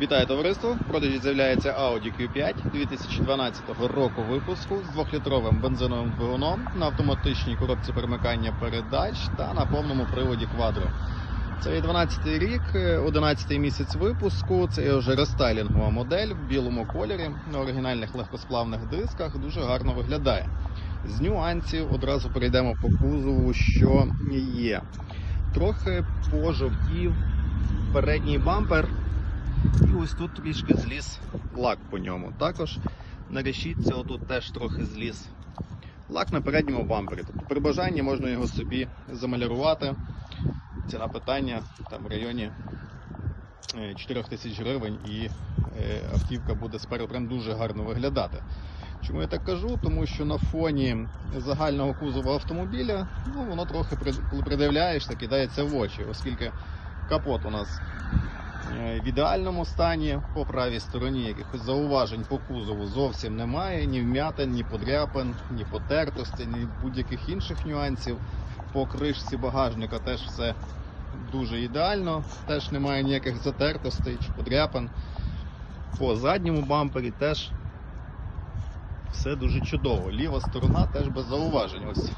Вітаю товариство! В продажі з'являється Audi Q5 2012 року випуску з 2-літровим бензиновим двигуном на автоматичній коробці перемикання передач та на повному приводі Quattro. Це є 12 рік, 11 місяць випуску. Це вже рестайлінгова модель в білому кольорі на оригінальних легкосплавних дисках. Дуже гарно виглядає. З нюансів одразу перейдемо по кузову, що є. Трохи пожовтів передній бампер. І ось тут трішки зліз лак по ньому. Також на решітці отут теж трохи зліз лак на передньому бампері. Тобто при бажанні можна його собі замалярувати. Ціна питання там в районі 4 тисяч гривень і е, автівка буде спереду прям дуже гарно виглядати. Чому я так кажу? Тому що на фоні загального кузова автомобіля ну, воно трохи, коли придивляєшся, кидається в очі, оскільки капот у нас е, в ідеальному стані, по правій стороні якихось зауважень по кузову зовсім немає, ні вмятин, ні подряпин, ні потертостей, ні будь-яких інших нюансів. По кришці багажника теж все дуже ідеально, теж немає ніяких затертостей чи подряпин. По задньому бампері теж все дуже чудово. Ліва сторона теж без зауважень. Ось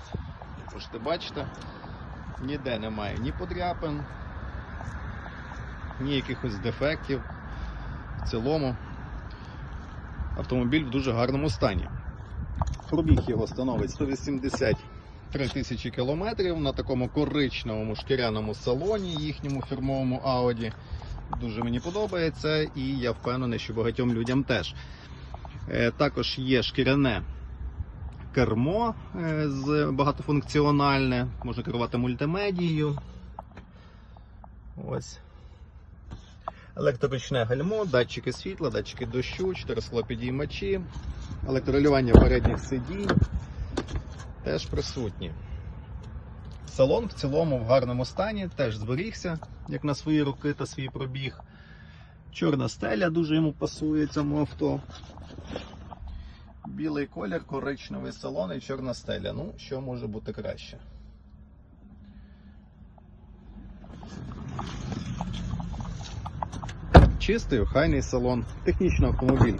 можете бачите, ніде немає ні подряпин, ні якихось дефектів. В цілому автомобіль в дуже гарному стані. Пробіг його становить 183 тисячі кілометрів на такому коричневому шкіряному салоні, їхньому фірмовому Audi. Дуже мені подобається і я впевнений, що багатьом людям теж. Е, Також є шкіряне кермо е, з багатофункціональне, можна керувати мультимедією. Ось. Електроручне гальмо, датчики світла, датчики дощу, 4 склопідіймачі, електролювання передніх сидінь теж присутні. Салон в цілому в гарному стані, теж зберігся, як на свої роки та свій пробіг. Чорна стеля дуже йому пасує цьому авто. Білий колір, коричневий салон і чорна стеля. Ну, що може бути краще? Чистий, охайний салон. Технічний автомобіль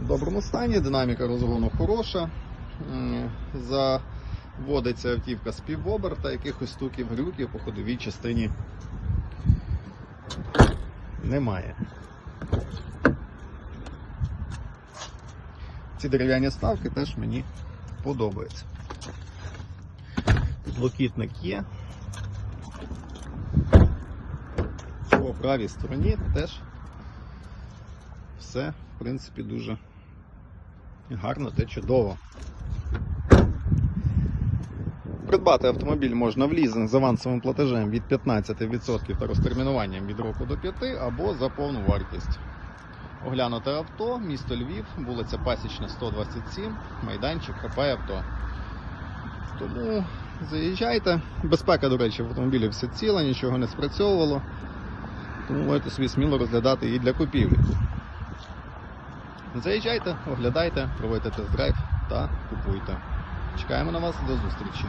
в доброму стані, динаміка розгону хороша. Заводиться автівка з півоберта, якихось стуків, грюків по ходовій частині немає. Ці дерев'яні ставки теж мені подобаються. Підлокітник є. По правій стороні теж все, в принципі, дуже гарно та чудово. Придбати автомобіль можна в лізинг з авансовим платежем від 15% та розтермінуванням від року до 5 або за повну вартість. Оглянути авто, місто Львів, вулиця Пасічна, 127, майданчик ХП авто. Тому заїжджайте. Безпека, до речі, в автомобілі все ціла, нічого не спрацьовувало. Тому можете собі сміло розглядати її для купівлі. Заїжджайте, оглядайте, проводьте тест-драйв та купуйте. Чекаємо на вас до зустрічі.